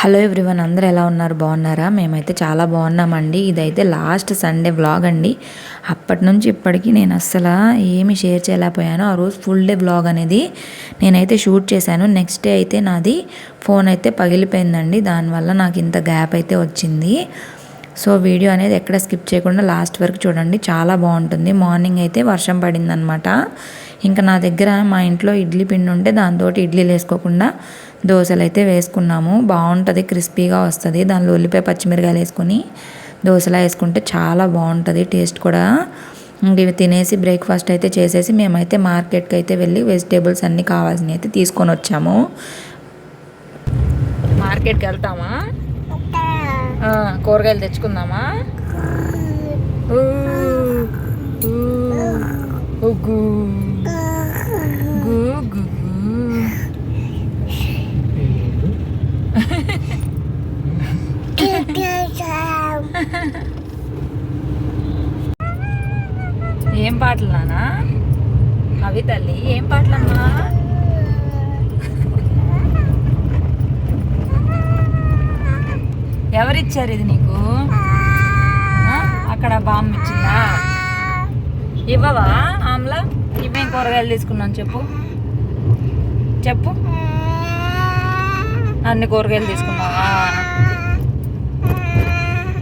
Hello everyone అందరూ ఎలా ఉన్నారు? బాగున్నారా? మేమైతే చాలా బాగున్నామండి. ఇదైతే లాస్ట్ సండే వ్లాగ్ అండి. అప్పటి నుంచి ఇప్పటికీ నేను అస్సలు ఏమి షేర్ చేయలేకపోయాను. ఆ రోజు ఫుల్ డే వ్లాగ్ అనేది నేనైతే షూట్ చేశాను. నెక్స్ట్ డే అయితే నాది ఫోన్ అయితే పగిలిపోయిందండి. దానివల్ల నాకు ఇంత గ్యాప్ అయితే వచ్చింది. సో వీడియో అనేది ఎక్కడ స్కిప్ చేయకుండా లాస్ట్ వరకు చూడండి. చాలా బాగుంటుంది. మార్నింగ్ అయితే వర్షం పడిందనమాట. ఇంకా నా దగ్గర మా ఇంట్లో ఇడ్లీ పిండి ఉంటే దాంతో ఇడ్లీలు వేసుకోకుండా దోశలు అయితే వేసుకున్నాము బాగుంటుంది క్రిస్పీగా వస్తుంది దానిలో ఉల్లిపాయ పచ్చిమిరకాయలు వేసుకొని దోశలా వేసుకుంటే చాలా బాగుంటుంది టేస్ట్ కూడా ఇంక ఇవి తినేసి బ్రేక్ఫాస్ట్ అయితే చేసేసి మేమైతే మార్కెట్కి అయితే వెళ్ళి వెజిటేబుల్స్ అన్నీ కావాల్సినవి అయితే తీసుకొని వచ్చాము మార్కెట్కి వెళ్తామా కూరగాయలు తెచ్చుకుందామా ఉగ్గు. గు, గు, గు. ఏం పాటలు నానా అవి తల్లి ఏం పాటలమ్మా? ఎవరిచ్చారు ఇది నీకు? అక్కడ బాంబు ఇచ్చిందా? ఇవ్వవా ఆమ్లా? ఇవేం కూరగాయలు తీసుకున్నాను చెప్పు. చెప్పు. అన్ని కూరగాయలు తీసుకున్నావా?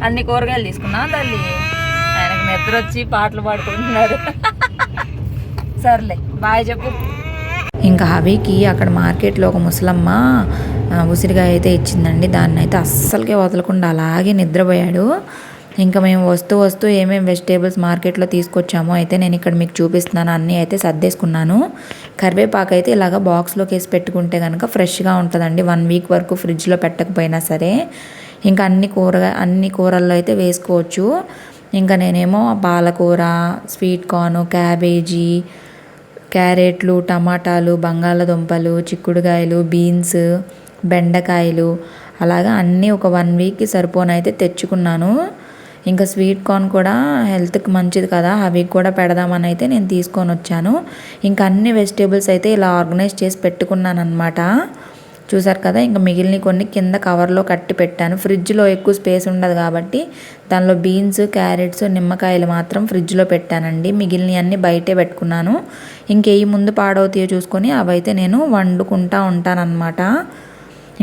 అన్ని కూరగాయలు తీసుకున్నా తల్లి? ఆయనకు నిద్ర వచ్చి పాటలు పాడుకుంటున్నారు సర్లే బాయ్ చెప్పు. ఇంకా హవీకి అక్కడ మార్కెట్లో ఒక ముసలమ్మ ఉసిరిగా అయితే ఇచ్చిందండి. దాన్ని అయితే అస్సలకే వదలకుండా అలాగే నిద్రపోయాడు. ఇంకా మేము వస్తూ వస్తూ ఏమేమి వెజిటేబుల్స్ మార్కెట్లో తీసుకొచ్చామో అయితే నేను ఇక్కడ మీకు చూపిస్తున్నాను. అన్నీ అయితే సర్దేసుకున్నాను. కరివేపాకు అయితే ఇలాగ బాక్స్లోకి వేసి పెట్టుకుంటే కనుక ఫ్రెష్గా ఉంటుందండి. వన్ వీక్ వరకు ఫ్రిడ్జ్లో పెట్టకపోయినా సరే. ఇంకా అన్ని కూరగా అన్ని కూరల్లో అయితే వేసుకోవచ్చు. ఇంకా నేనేమో పాలకూర స్వీట్ కార్న్ క్యాబేజీ క్యారెట్లు టమాటాలు బంగాళదుంపలు చిక్కుడుకాయలు బీన్స్ బెండకాయలు. అలాగా అన్నీ ఒక వన్ వీక్కి సరిపోనైతే తెచ్చుకున్నాను. ఇంకా స్వీట్ కార్న్ కూడా హెల్త్కి మంచిది కదా అవి కూడా పెడదామని అయితే నేను తీసుకొని వచ్చాను. ఇంకా అన్ని వెజిటేబుల్స్ అయితే ఇలా ఆర్గనైజ్ చేసి పెట్టుకున్నాను అనమాట చూసారు కదా ఇంకా మిగిలిన కొన్ని కింద కవర్లో కట్టి పెట్టాను. ఫ్రిడ్జ్లో ఎక్కువ స్పేస్ ఉండదు కాబట్టి దానిలో బీన్స్ క్యారెట్స్ నిమ్మకాయలు మాత్రం ఫ్రిడ్జ్లో పెట్టానండి. మిగిలినవి అన్నీ బయటే పెట్టుకున్నాను. ఇంకేయి ముందు పాడవుతాయో చూసుకొని అవైతే నేను వండుకుంటా ఉంటానన్నమాట.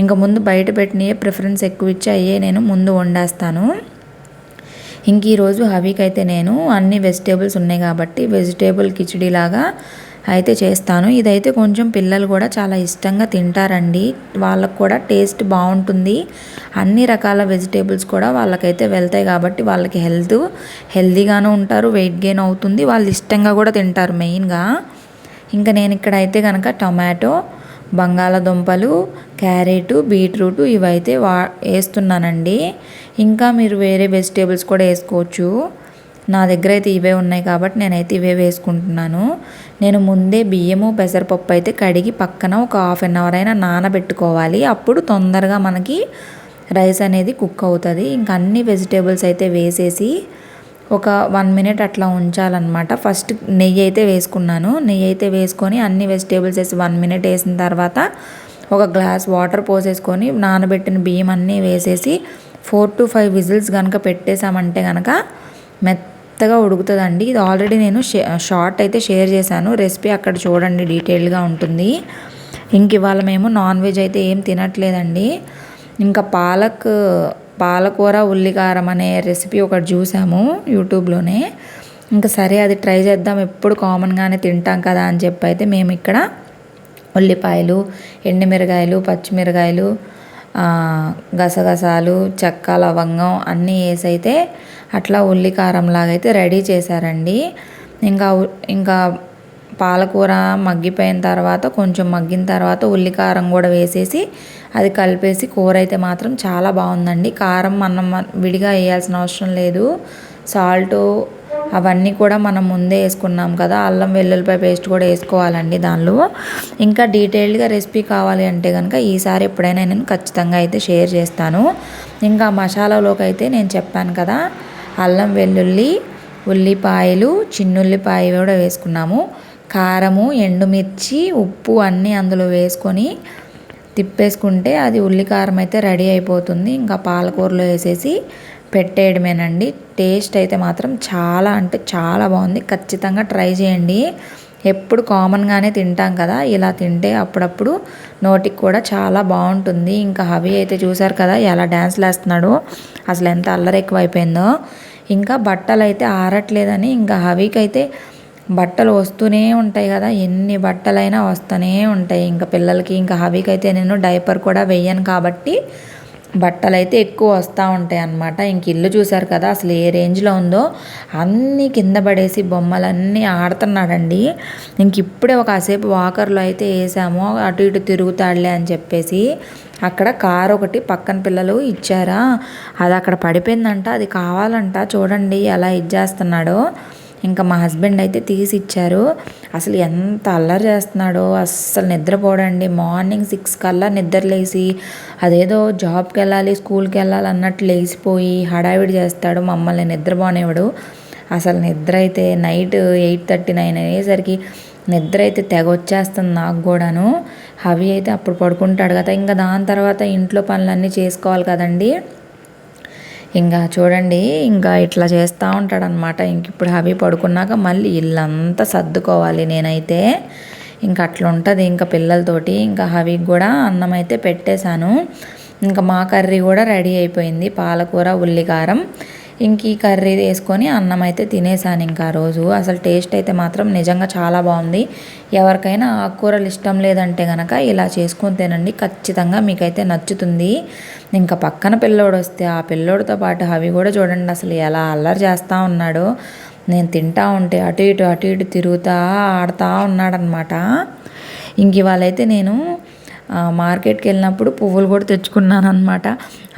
ఇంకా ముందు బయట పెట్టినవే ప్రిఫరెన్స్ ఎక్కువ ఇచ్చి అయ్యే నేను ముందు వండేస్తాను. ఇంక ఈరోజు హవీకి అయితే నేను అన్ని వెజిటేబుల్స్ ఉన్నాయి కాబట్టి వెజిటేబుల్ కిచిడి లాగా అయితే చేస్తాను. ఇదైతే కొంచెం పిల్లలు కూడా చాలా ఇష్టంగా తింటారండి. వాళ్ళకు కూడా టేస్ట్ బాగుంటుంది. అన్ని రకాల వెజిటేబుల్స్ కూడా వాళ్ళకైతే వెళ్తాయి కాబట్టి వాళ్ళకి హెల్త్ హెల్తీగాను ఉంటారు వెయిట్ గెయిన్ అవుతుంది. వాళ్ళు ఇష్టంగా కూడా తింటారు మెయిన్గా. ఇంకా నేను ఇక్కడ అయితే కనుక టొమాటో బంగాళదుంపలు క్యారెట్ బీట్రూట్ ఇవైతే వా వేస్తున్నానండి. ఇంకా మీరు వేరే వెజిటేబుల్స్ కూడా వేసుకోవచ్చు. నా దగ్గర అయితే ఇవే ఉన్నాయి కాబట్టి నేనైతే ఇవే వేసుకుంటున్నాను. నేను ముందే బియ్యము పెసరపప్పు అయితే కడిగి పక్కన ఒక హాఫ్ అన్ అవర్ అయినా నానబెట్టుకోవాలి. అప్పుడు తొందరగా మనకి రైస్ అనేది కుక్ అవుతుంది. ఇంకా అన్ని వెజిటేబుల్స్ అయితే వేసేసి ఒక వన్ మినిట్ అట్లా ఉంచాలన్నమాట. ఫస్ట్ నెయ్యి అయితే వేసుకున్నాను. నెయ్యి అయితే వేసుకొని అన్ని వెజిటేబుల్స్ వేసి వన్ మినిట్ వేసిన తర్వాత ఒక గ్లాస్ వాటర్ పోసేసుకొని నానబెట్టిన బియ్యం అన్నీ వేసేసి ఫోర్ టు ఫైవ్ విజిల్స్ కనుక పెట్టేసామంటే కనుక మెత్త మెత్తగా ఉడుకుతుందండి. ఇది ఆల్రెడీ నేను షార్ట్ అయితే షేర్ చేశాను. రెసిపీ అక్కడ చూడండి డీటెయిల్గా ఉంటుంది. ఇంక ఇవాళ మేము నాన్ వెజ్ అయితే ఏం తినట్లేదండి. ఇంకా పాలక్ పాలకూర ఉల్లికారం అనే రెసిపీ ఒకటి చూసాము యూట్యూబ్లోనే. ఇంకా సరే అది ట్రై చేద్దాం. ఎప్పుడు కామన్గానే తింటాం కదా అని చెప్పి అయితే మేము ఇక్కడ ఉల్లిపాయలు ఎండుమిరగాయలు పచ్చిమిరకాయలు గసగసాలు చెక్క లవంగం అన్నీ వేసి అయితే అట్లా ఉల్లి కారంలాగా అయితే రెడీ చేశారండి. ఇంకా ఇంకా పాలకూర మగ్గిపోయిన తర్వాత కొంచెం మగ్గిన తర్వాత ఉల్లి కారం కూడా వేసేసి అది కలిపేసి కూర అయితే మాత్రం చాలా బాగుందండి. కారం మనం విడిగా వేయాల్సిన అవసరం లేదు. సాల్ట్ అవన్నీ కూడా మనం ముందే వేసుకున్నాం కదా అల్లం వెల్లుల్లిపాయ పేస్ట్ కూడా వేసుకోవాలండి దానిలో. ఇంకా డీటెయిల్డ్గా రెసిపీ కావాలి అంటే కనుక ఈసారి ఎప్పుడైనా నేను ఖచ్చితంగా అయితే షేర్ చేస్తాను. ఇంకా మసాలాలోకి అయితే నేను చెప్పాను కదా అల్లం వెల్లుల్లి ఉల్లిపాయలు చిన్నుల్లిపాయ కూడా వేసుకున్నాము. కారము ఎండుమిర్చి ఉప్పు అన్నీ అందులో వేసుకొని తిప్పేసుకుంటే అది ఉల్లికారం అయితే రెడీ అయిపోతుంది. ఇంకా పాలకూరలో వేసేసి పెట్టేయడమేనండి. టేస్ట్ అయితే మాత్రం చాలా అంటే చాలా బాగుంది. ఖచ్చితంగా ట్రై చేయండి. ఎప్పుడు కామన్గానే తింటాం కదా ఇలా తింటే అప్పుడప్పుడు నోటికి కూడా చాలా బాగుంటుంది. ఇంకా హవి అయితే చూసారు కదా ఎలా డ్యాన్స్లు వేస్తున్నాడు అసలు ఎంత అల్లరి ఎక్కువైపోయిందో. ఇంకా బట్టలు అయితే ఆరట్లేదని ఇంకా హవికి అయితే బట్టలు వస్తూనే ఉంటాయి కదా ఎన్ని బట్టలైనా వస్తూనే ఉంటాయి. ఇంకా పిల్లలకి ఇంకా హవికి అయితే నేను డైపర్ కూడా వేయను కాబట్టి బట్టలు అయితే ఎక్కువ వస్తూ ఉంటాయి అన్నమాట. ఇంక ఇల్లు చూశారు కదా అసలు ఏ రేంజ్లో ఉందో. అన్నీ కింద పడేసి బొమ్మలన్నీ ఆడుతున్నాడండి. ఇంక ఇప్పుడే ఒక కాసేపు వాకర్లో అయితే వేసాము. అటు ఇటు తిరుగుతాడులే అని చెప్పేసి అక్కడ కార్ ఒకటి పక్కన పిల్లలు ఇచ్చారా. అది అక్కడ పడిపోయిందంట అది కావాలంట. చూడండి ఎలా ఇచ్చేస్తున్నాడో ఇంకా మా హస్బెండ్ అయితే తీసి ఇచ్చారు అసలు ఎంత అల్లరి చేస్తున్నాడో అస్సలు నిద్రపోడండి. మార్నింగ్ సిక్స్ కల్లా నిద్రలేసి అదేదో జాబ్కి వెళ్ళాలి స్కూల్కి వెళ్ళాలి అన్నట్టు లేచిపోయి హడావిడి చేస్తాడు మమ్మల్ని నిద్రపోనివ్వడు. అసలు నిద్ర అయితే నైట్ ఎయిట్ థర్టీ నైన్ అయ్యేసరికి నిద్ర అయితే తెగ వచ్చేస్తుంది నాకు కూడాను. హవి అయితే అప్పుడు పడుకుంటాడు కదా ఇంకా దాని తర్వాత ఇంట్లో పనులన్నీ చేసుకోవాలి కదండీ. ఇంకా చూడండి ఇంకా ఇట్లా చేస్తూ ఉంటాడనమాట ఇంక ఇప్పుడు హవి పడుకున్నాక మళ్ళీ ఇల్లంతా సర్దుకోవాలి నేనైతే. ఇంకా అట్లా ఉంటుంది ఇంకా పిల్లలతోటి. ఇంకా హవికి కూడా అన్నం అయితే పెట్టేశాను. ఇంకా మా కర్రీ కూడా రెడీ అయిపోయింది. పాలకూర ఉల్లికారం. ఇంక ఈ కర్రీ వేసుకొని అన్నం అయితే తినేసాను ఇంకా రోజు. అసలు టేస్ట్ అయితే మాత్రం నిజంగా చాలా బాగుంది. ఎవరికైనా ఆకుకూరలు ఇష్టం లేదంటే కనుక ఇలా చేసుకొని తినండి. ఖచ్చితంగా మీకైతే నచ్చుతుంది. ఇంకా పక్కన పిల్లోడు వస్తే ఆ పిల్లోడితో పాటు అవి కూడా చూడండి అసలు ఎలా అల్లరి చేస్తూ ఉన్నాడో. నేను తింటా ఉంటే అటు ఇటు అటు ఇటు తిరుగుతా ఆడుతూ ఉన్నాడనమాట ఇంక ఇవాళైతే నేను మార్కెట్కి వెళ్ళినప్పుడు పువ్వులు కూడా తెచ్చుకున్నాను అనమాట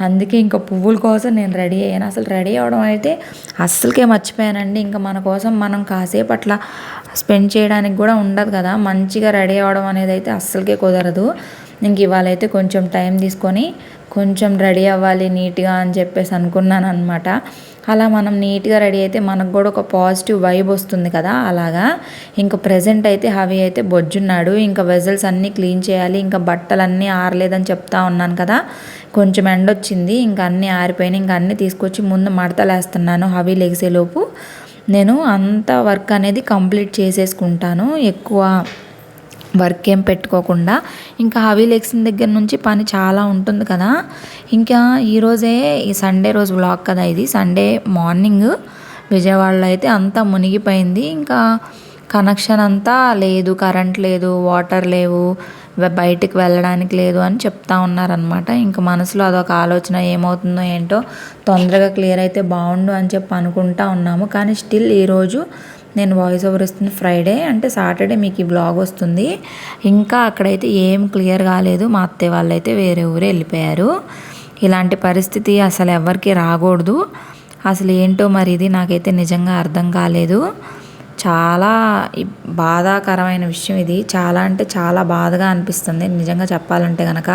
అందుకే ఇంకా పువ్వుల కోసం నేను రెడీ అయ్యాను. అసలు రెడీ అవ్వడం అయితే అస్సలకే మర్చిపోయానండి. ఇంకా మన కోసం మనం కాసేపు అట్లా స్పెండ్ చేయడానికి కూడా ఉండదు కదా. మంచిగా రెడీ అవ్వడం అనేది అయితే అస్సలకే కుదరదు. ఇంక ఇవాళ అయితే కొంచెం టైం తీసుకొని కొంచెం రెడీ అవ్వాలి నీట్గా అని చెప్పేసి అనుకున్నాను అనమాట అలా మనం నీట్గా రెడీ అయితే మనకు కూడా ఒక పాజిటివ్ వైబ్ వస్తుంది కదా అలాగా. ఇంకా ప్రజెంట్ అయితే హవి అయితే బొజ్జున్నాడు. ఇంకా వెజల్స్ అన్నీ క్లీన్ చేయాలి. ఇంకా బట్టలన్నీ ఆరలేదని చెప్తా ఉన్నాను కదా. కొంచెం ఎండ వచ్చింది ఇంకా అన్నీ ఆరిపోయినాయి. ఇంకా అన్నీ తీసుకొచ్చి ముందు మడతలేస్తున్నాను హవి లెగిసేలోపు. నేను అంత వర్క్ అనేది కంప్లీట్ చేసేసుకుంటాను. ఎక్కువ వర్క్ ఏం పెట్టుకోకుండా. ఇంకా హవీ దగ్గర నుంచి పని చాలా ఉంటుంది కదా. ఇంకా ఈరోజే ఈ సండే రోజు బ్లాక్ కదా ఇది. సండే మార్నింగ్ విజయవాడలో అయితే అంతా మునిగిపోయింది. ఇంకా కనెక్షన్ అంతా లేదు కరెంట్ లేదు వాటర్ లేవు బయటికి వెళ్ళడానికి లేదు అని చెప్తా ఉన్నారనమాట ఇంకా మనసులో అదొక ఆలోచన ఏమవుతుందో ఏంటో తొందరగా క్లియర్ అయితే బాగుండు అని చెప్పి అనుకుంటా ఉన్నాము. కానీ స్టిల్ ఈరోజు నేను వాయిస్ ఓవర్ ఇస్తుంది ఫ్రైడే అంటే సాటర్డే మీకు ఈ బ్లాగ్ వస్తుంది. ఇంకా అక్కడైతే ఏం క్లియర్ కాలేదు. మా అత్తయ్య వాళ్ళు అయితే వేరే ఊరే వెళ్ళిపోయారు. ఇలాంటి పరిస్థితి అసలు ఎవరికి రాకూడదు. అసలు ఏంటో మరి ఇది నాకైతే నిజంగా అర్థం కాలేదు. చాలా బాధాకరమైన విషయం ఇది. చాలా అంటే చాలా బాధగా అనిపిస్తుంది. నిజంగా చెప్పాలంటే కనుక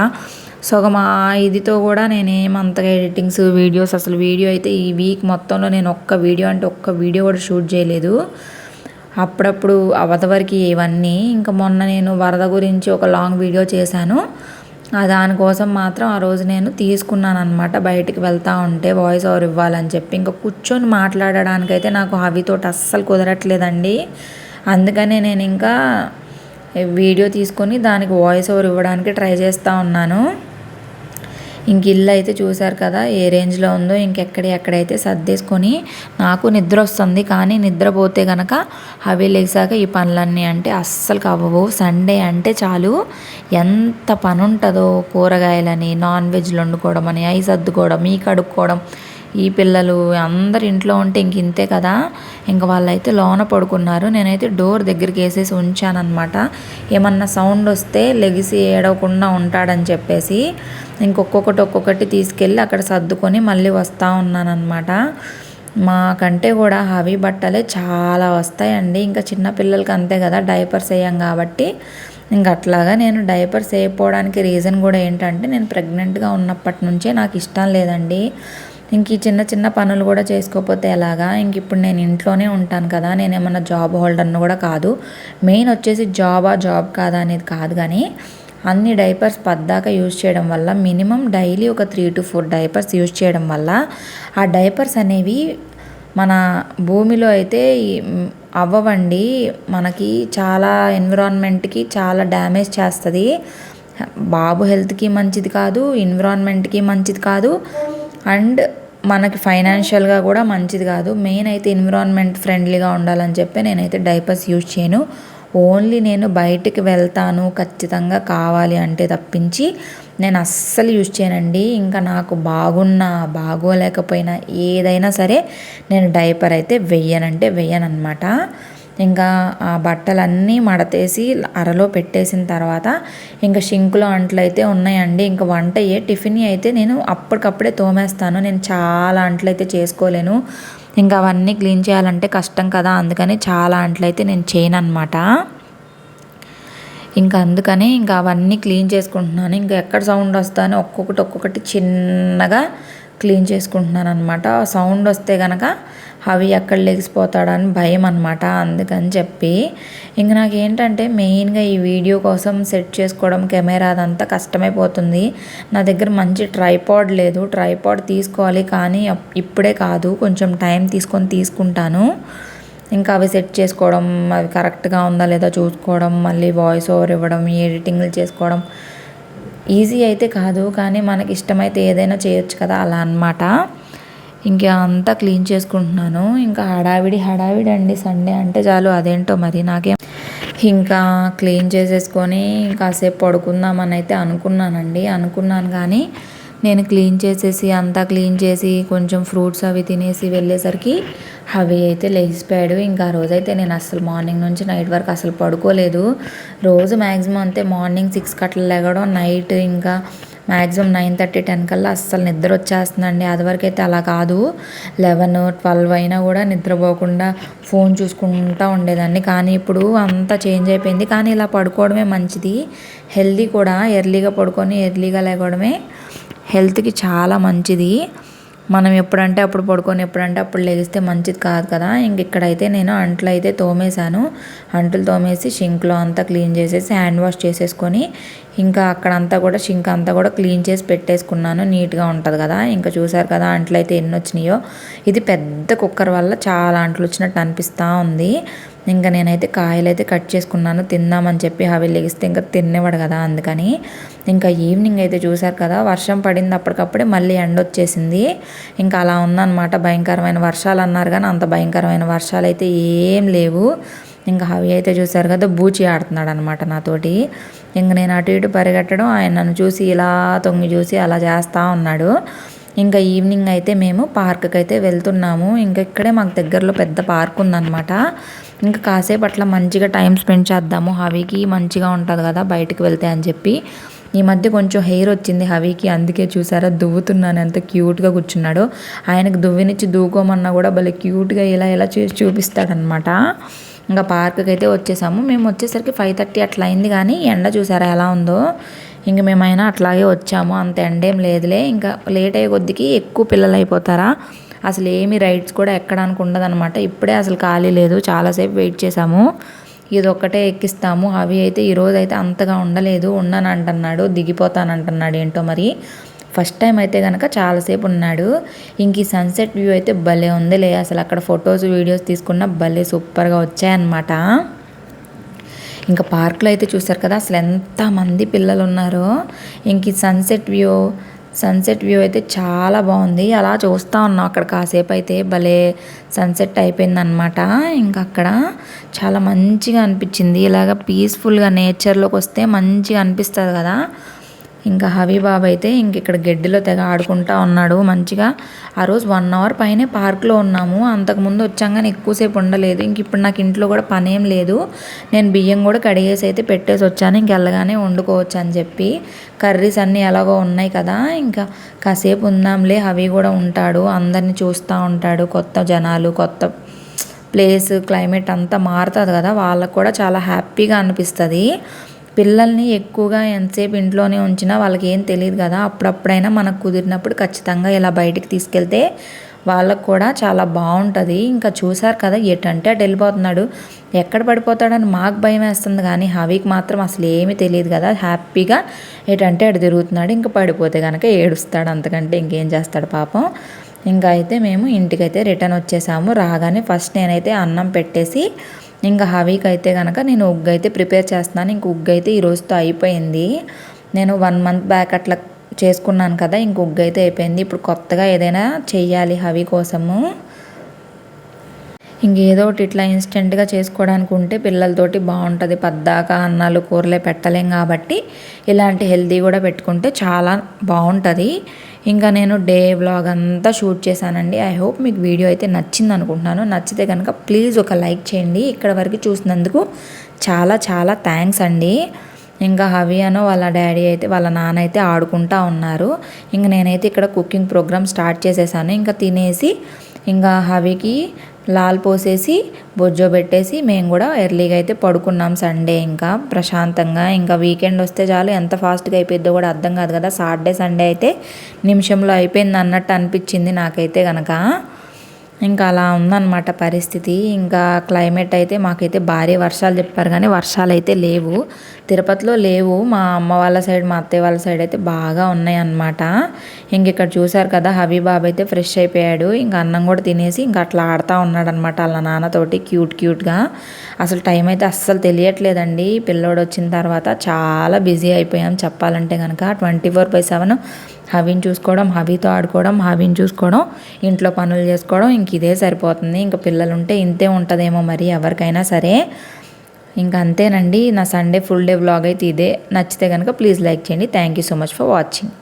సగం ఆ ఇదితో కూడా నేనేమంతగా ఎడిటింగ్స్ వీడియోస్ అసలు వీడియో అయితే ఈ వీక్ మొత్తంలో నేను ఒక్క వీడియో అంటే ఒక్క వీడియో కూడా షూట్ చేయలేదు. అప్పుడప్పుడు అవతవరికి ఇవన్నీ. ఇంకా మొన్న నేను వరద గురించి ఒక లాంగ్ వీడియో చేశాను. దానికోసం మాత్రం ఆ రోజు నేను తీసుకున్నాను అనమాట బయటికి వెళ్తూ ఉంటే వాయిస్ ఓవర్ ఇవ్వాలని చెప్పి. ఇంకా కూర్చొని మాట్లాడడానికైతే నాకు హవితో అస్సలు కుదరట్లేదండి. అందుకనే నేను ఇంకా వీడియో తీసుకొని దానికి వాయిస్ ఓవర్ ఇవ్వడానికి ట్రై చేస్తూ ఉన్నాను. ఇంక ఇల్లు అయితే చూశారు కదా ఏ రేంజ్లో ఉందో ఇంకెక్కడ ఎక్కడైతే సర్దేసుకొని నాకు నిద్ర వస్తుంది. కానీ నిద్రపోతే కనుక హవీ లేసాక ఈ పనులన్నీ అంటే అస్సలు కావవు. సండే అంటే చాలు ఎంత పని ఉంటుందో కూరగాయలని నాన్ వెజ్లు వండుకోవడం అని అవి సర్దుకోవడం ఈ కడుక్కోవడం ఈ పిల్లలు అందరు ఇంట్లో ఉంటే ఇంక ఇంతే కదా. ఇంక వాళ్ళైతే లోన పడుకున్నారు. నేనైతే డోర్ దగ్గరికి వేసేసి ఉంచానమాట ఏమన్నా సౌండ్ వస్తే లెగిసి ఏడవకుండా ఉంటాడని చెప్పేసి ఇంకొక్కొక్కటి ఒక్కొక్కటి తీసుకెళ్ళి అక్కడ సర్దుకొని మళ్ళీ వస్తూ ఉన్నానమాట మాకంటే కూడా హవీ బట్టలే చాలా వస్తాయండి. ఇంకా చిన్న పిల్లలకి అంతే కదా డైపర్స్ వేయం కాబట్టి. ఇంక అట్లాగా నేను డైపర్స్ వేయకపోవడానికి రీజన్ కూడా ఏంటంటే నేను ప్రెగ్నెంట్గా ఉన్నప్పటి నుంచే నాకు ఇష్టం లేదండి. ఇంక ఈ చిన్న చిన్న పనులు కూడా చేసుకోకపోతే ఎలాగా? ఇంక ఇప్పుడు నేను ఇంట్లోనే ఉంటాను కదా నేను ఏమన్నా జాబ్ హోల్డర్ను కూడా కాదు. మెయిన్ వచ్చేసి జాబా జాబ్ కాదా అనేది కాదు కానీ అన్ని డైపర్స్ పద్దాక యూజ్ చేయడం వల్ల మినిమం డైలీ ఒక three to four diapers use చేయడం వల్ల ఆ డైపర్స్ అనేవి మన భూమిలో అయితే అవ్వవండి. మనకి చాలా ఎన్విరాన్మెంట్కి చాలా డ్యామేజ్ చేస్తుంది. బాబు హెల్త్కి మంచిది కాదు ఎన్విరాన్మెంట్కి మంచిది కాదు. అండ్ మనకి ఫైనాన్షియల్గా కూడా మంచిది కాదు. మెయిన్ అయితే ఎన్విరాన్మెంట్ ఫ్రెండ్లీగా ఉండాలని చెప్పి నేనైతే డైపర్స్ యూజ్ చేయను. ఓన్లీ నేను బయటికి వెళ్తాను ఖచ్చితంగా కావాలి అంటే తప్పించి నేను అస్సలు యూజ్ చేయనండి. ఇంకా నాకు బాగున్నా బాగోలేకపోయినా ఏదైనా సరే నేను డైపర్ అయితే వెయ్యనంటే వెయ్యనమాట ఇంకా ఆ బట్టలన్నీ మడతేసి అరలో పెట్టేసిన తర్వాత ఇంకా షింకులో అంట్లు అయితే ఉన్నాయండి. ఇంకా వంట ఏ టిఫిన్ అయితే నేను అప్పటికప్పుడే తోమేస్తాను. నేను చాలా అంట్లు అయితే చేసుకోలేను. ఇంకా అవన్నీ క్లీన్ చేయాలంటే కష్టం కదా. అందుకని చాలా అంట్లు అయితే నేను చేయను అనమాట ఇంకా అందుకని ఇంకా అవన్నీ క్లీన్ చేసుకుంటున్నాను. ఇంకా ఎక్కడ సౌండ్ వస్తానో ఒక్కొక్కటి ఒక్కొక్కటి చిన్నగా క్లీన్ చేసుకుంటున్నాను అనమాట సౌండ్ వస్తే కనుక అవి ఎక్కడ లెగిసిపోతాడని భయం అనమాట అందుకని చెప్పి. ఇంక నాకు ఏంటంటే మెయిన్గా ఈ వీడియో కోసం సెట్ చేసుకోవడం కెమెరా అదంతా కష్టమైపోతుంది నా దగ్గర మంచి ట్రైపాడ్ లేదు. ట్రైపాడ్ తీసుకోవాలి కానీ ఇప్పుడే కాదు. కొంచెం టైం తీసుకొని తీసుకుంటాను. ఇంకా అవి సెట్ చేసుకోవడం అవి కరెక్ట్గా ఉందా లేదా చూసుకోవడం మళ్ళీ వాయిస్ ఓవర్ ఇవ్వడం ఎడిటింగ్లు చేసుకోవడం ఈజీ అయితే కాదు. కానీ మనకి ఇష్టమైతే ఏదైనా చేయొచ్చు కదా అలా అన్నమాట. ఇంకా అంతా క్లీన్ చేసుకుంటున్నాను. ఇంకా హడావిడి హడావిడి అండి సండే అంటే చాలు అదేంటో మరి నాకేం. ఇంకా క్లీన్ చేసేసుకొని కాసేపు పడుకుందామని అయితే అనుకున్నానండి. అనుకున్నాను కానీ నేను క్లీన్ చేసేసి అంతా క్లీన్ చేసి కొంచెం ఫ్రూట్స్ అవి తినేసి వెళ్ళేసరికి అవి అయితే లేచిపోయాడు. ఇంకా ఆ రోజైతే నేను అసలు మార్నింగ్ నుంచి నైట్ వరకు అసలు పడుకోలేదు. రోజు మ్యాక్సిమం అంతే మార్నింగ్ సిక్స్ కట్ల లెగడం నైట్ ఇంకా మ్యాక్సిమం నైన్ థర్టీ టెన్ కల్లా అస్సలు నిద్ర వచ్చేస్తుందండి. అది వరకు అయితే అలా కాదు. లెవెన్ ట్వెల్వ్ అయినా కూడా నిద్రపోకుండా ఫోన్ చూసుకుంటూ ఉండేదాన్ని. కానీ ఇప్పుడు అంతా చేంజ్ అయిపోయింది. కానీ ఇలా పడుకోవడమే మంచిది. హెల్దీ కూడా. ఎర్లీగా పడుకొని ఎర్లీగా లేవడమే హెల్త్కి చాలా మంచిది. మనం ఎప్పుడంటే అప్పుడు పడుకొని ఎప్పుడంటే అప్పుడు లేగిస్తే మంచిది కాదు కదా. ఇంక ఇక్కడైతే నేను అంట్లు అయితే తోమేశాను. అంట్లు తోమేసి షింక్లో అంతా క్లీన్ చేసేసి హ్యాండ్ వాష్ చేసేసుకొని ఇంకా అక్కడంతా కూడా షింక్ అంతా కూడా క్లీన్ చేసి పెట్టేసుకున్నాను. నీట్గా ఉంటుంది కదా. ఇంకా చూసారు కదా అంట్లు అయితే ఎన్ని వచ్చినాయో. ఇది పెద్ద కుక్కర్ వల్ల చాలా అంట్లు వచ్చినట్టు అనిపిస్తూ ఉంది. ఇంకా నేనైతే కాయలు అయితే కట్ చేసుకున్నాను తిందామని చెప్పి అవి లెగిస్తే ఇంకా తినేవాడు కదా అందుకని. ఇంకా ఈవినింగ్ అయితే చూశారు కదా వర్షం పడింది అప్పటికప్పుడే మళ్ళీ ఎండ వచ్చేసింది. ఇంకా అలా ఉందన్నమాట భయంకరమైన వర్షాలు అన్నారు కానీ అంత భయంకరమైన వర్షాలు అయితే ఏం లేవు. ఇంకా హవి అయితే చూశారు కదా బూచి ఆడుతున్నాడు అనమాట నాతోటి. ఇంక నేను అటు ఇటు పరిగెట్టడం ఆయన నన్ను చూసి ఇలా తొంగి చూసి అలా చేస్తూ ఉన్నాడు. ఇంకా ఈవినింగ్ అయితే మేము పార్క్కి అయితే వెళ్తున్నాము. ఇంకా ఇక్కడే మాకు దగ్గరలో పెద్ద పార్క్ ఉందన్నమాట. ఇంకా కాసేపు అట్లా మంచిగా టైం స్పెండ్ చేద్దాము. హవీకి మంచిగా ఉంటుంది కదా బయటకు వెళ్తే అని చెప్పి. ఈ మధ్య కొంచెం హెయిర్ వచ్చింది హవీకి. అందుకే చూసారా దువ్వుతున్నాను. ఎంత క్యూట్గా కూర్చున్నాడు. ఆయనకు దువ్వినిచ్చి దూకోమన్నా కూడా భలే క్యూట్గా ఇలా ఇలా చేసి చూపిస్తాడనమాట ఇంకా పార్క్కి అయితే వచ్చేసాము. మేము వచ్చేసరికి ఫైవ్ థర్టీ అట్లా అయింది కానీ ఎండ చూసారా ఎలా ఉందో. ఇంక మేమైనా అట్లాగే వచ్చాము. అంత ఎండేం లేదులే. ఇంకా లేట్ అయ్యే కొద్దికి ఎక్కువ పిల్లలు అయిపోతారా? అసలు ఏమి రైడ్స్ కూడా ఎక్కడానికి ఉండదనమాట ఇప్పుడే అసలు ఖాళీ లేదు. చాలాసేపు వెయిట్ చేసాము ఇది ఒక్కటే ఎక్కిస్తాము. అవి అయితే ఈరోజు అయితే అంతగా ఉండలేదు. ఉండను అంటున్నాడు దిగిపోతానంటున్నాడు ఏంటో మరి. ఫస్ట్ టైం అయితే కనుక చాలాసేపు ఉన్నాడు. ఇంక ఈ సన్సెట్ వ్యూ అయితే భలే ఉందిలే. అసలు అక్కడ ఫొటోస్ వీడియోస్ తీసుకున్న భలే సూపర్గా వచ్చాయన్నమాట. ఇంకా పార్క్లో అయితే చూసారు కదా అసలు ఎంతమంది పిల్లలు ఉన్నారో ఇంక సన్సెట్ వ్యూ సన్సెట్ వ్యూ అయితే చాలా బాగుంది. అలా చూస్తూ ఉన్నాం అక్కడ కాసేపు అయితే. భలే సన్సెట్ అయిపోయిందనమాట ఇంకా అక్కడ చాలా మంచిగా అనిపించింది. ఇలాగ పీస్ఫుల్గా నేచర్లోకి వస్తే మంచిగా అనిపిస్తుంది కదా. ఇంకా హబీబాబ్ అయితే ఇంక ఇక్కడ గడ్డిలో తెగ ఆడుకుంటా ఉన్నాడు. మంచిగా ఆ రోజు వన్ అవర్ పైనే పార్క్లో ఉన్నాము. అంతకుముందు వచ్చాం కానీ ఎక్కువసేపు ఉండలేదు. ఇంక ఇప్పుడు నాకు ఇంట్లో కూడా పని ఏం లేదు. నేను బియ్యం కూడా కడిగేసి అయితే పెట్టేసి వచ్చాను. ఇంక వెళ్ళగానే వండుకోవచ్చు అని చెప్పి కర్రీస్ అన్నీ ఎలాగో ఉన్నాయి కదా. ఇంకా కాసేపు ఉందాంలే. హవి కూడా ఉంటాడు. అందరిని చూస్తూ ఉంటాడు. కొత్త జనాలు కొత్త ప్లేస్ క్లైమేట్ అంతా మారుతుంది కదా. వాళ్ళకు కూడా చాలా హ్యాపీగా అనిపిస్తుంది. పిల్లల్ని ఎక్కువగా ఎంతసేపు ఇంట్లోనే ఉంచినా వాళ్ళకి ఏం తెలియదు కదా. అప్పుడప్పుడైనా మనకు కుదిరినప్పుడు ఖచ్చితంగా ఇలా బయటికి తీసుకెళ్తే వాళ్ళకు కూడా చాలా బాగుంటుంది. ఇంకా చూసారు కదా ఎటంటే అటు వెళ్ళిపోతున్నాడు. ఎక్కడ పడిపోతాడని మాకు భయం వేస్తుంది కానీ హవీకి మాత్రం అసలు ఏమీ తెలియదు కదా. హ్యాపీగా ఎటంటే అటు తిరుగుతున్నాడు. ఇంకా పడిపోతే కనుక ఏడుస్తాడు అంతకంటే ఇంకేం చేస్తాడు పాపం. ఇంకా అయితే మేము ఇంటికైతే రిటర్న్ వచ్చేసాము. రాగానే ఫస్ట్ నేనైతే అన్నం పెట్టేసి ఇంకా హవీకి అయితే కనుక నేను ఉగ్గు అయితే ప్రిపేర్ చేస్తున్నాను. ఇంక ఉగ్గు అయితే ఈరోజుతో అయిపోయింది. నేను వన్ మంత్ బ్యాక్ అట్లా చేసుకున్నాను కదా ఇంక ఉగ్గు అయితే అయిపోయింది. ఇప్పుడు కొత్తగా ఏదైనా చెయ్యాలి హవి కోసము. ఇంకేదో ఒకటి ఇట్లా ఇన్స్టెంట్గా చేసుకోవడానికి ఉంటే పిల్లలతోటి బాగుంటుంది. పద్దాకా అన్నాలు కూరలే పెట్టలేం కాబట్టి ఇలాంటి హెల్దీ కూడా పెట్టుకుంటే చాలా బాగుంటుంది. ఇంకా నేను డే వ్లాగ్ అంతా షూట్ చేశానండి. ఐ హోప్ మీకు వీడియో అయితే నచ్చింది అనుకుంటున్నాను నచ్చితే కనుక ప్లీజ్ ఒక లైక్ చేయండి. ఇక్కడ వరకు చూసినందుకు చాలా చాలా థ్యాంక్స్ అండి. ఇంకా హవి అనో వాళ్ళ డాడీ అయితే వాళ్ళ నాన్న అయితే ఆడుకుంటా ఉన్నారు. ఇంకా నేనైతే ఇక్కడ కుకింగ్ ప్రోగ్రామ్ స్టార్ట్ చేసేసాను. ఇంకా తినేసి ఇంకా హవికి లాల్ పోసేసి బొజ్జో పెట్టేసి మేము కూడా ఎర్లీగా అయితే పడుకున్నాం సండే ఇంకా ప్రశాంతంగా. ఇంకా వీకెండ్ వస్తే చాలు ఎంత ఫాస్ట్గా అయిపోయిద్దో కూడా అర్థం కాదు కదా. సాటర్డే సండే అయితే నిమిషంలో అయిపోయింది అన్నట్టు అనిపించింది నాకైతే కనుక ఇంకా అలా ఉందన్నమాట పరిస్థితి. ఇంకా క్లైమేట్ అయితే మాకైతే భారీ వర్షాలు చెప్పారు కానీ వర్షాలు అయితే లేవు. తిరుపతిలో లేవు. మా అమ్మ వాళ్ళ సైడ్ మా అత్తయ్య వాళ్ళ సైడ్ అయితే బాగా ఉన్నాయి అన్నమాట ఇంక ఇక్కడ చూశారు కదా హబీబాబు అయితే ఫ్రెష్ అయిపోయాడు. ఇంకా అన్నం కూడా తినేసి ఇంకా అట్లా ఆడుతూ ఉన్నాడనమాట వాళ్ళ నాన్నతోటి క్యూట్ క్యూట్గా. అసలు టైం అయితే అస్సలు తెలియట్లేదండి. పిల్లోడు వచ్చిన తర్వాత చాలా బిజీ అయిపోయాం చెప్పాలంటే కనుక ట్వంటీ ఫోర్ బై సెవెన్ హవీని చూసుకోవడం హవీతో ఆడుకోవడం హవీని చూసుకోవడం ఇంట్లో పనులు చేసుకోవడం ఇంక ఇదే సరిపోతుంది. ఇంకా పిల్లలు ఉంటే ఇంతే ఉంటుందేమో మరి ఎవరికైనా సరే. ఇంకా అంతేనండి. నా సండే ఫుల్ డే వ్లాగ్ అయితే ఇదే. నచ్చితే కనుక ప్లీజ్ లైక్ చేయండి. Thank you so much for watching.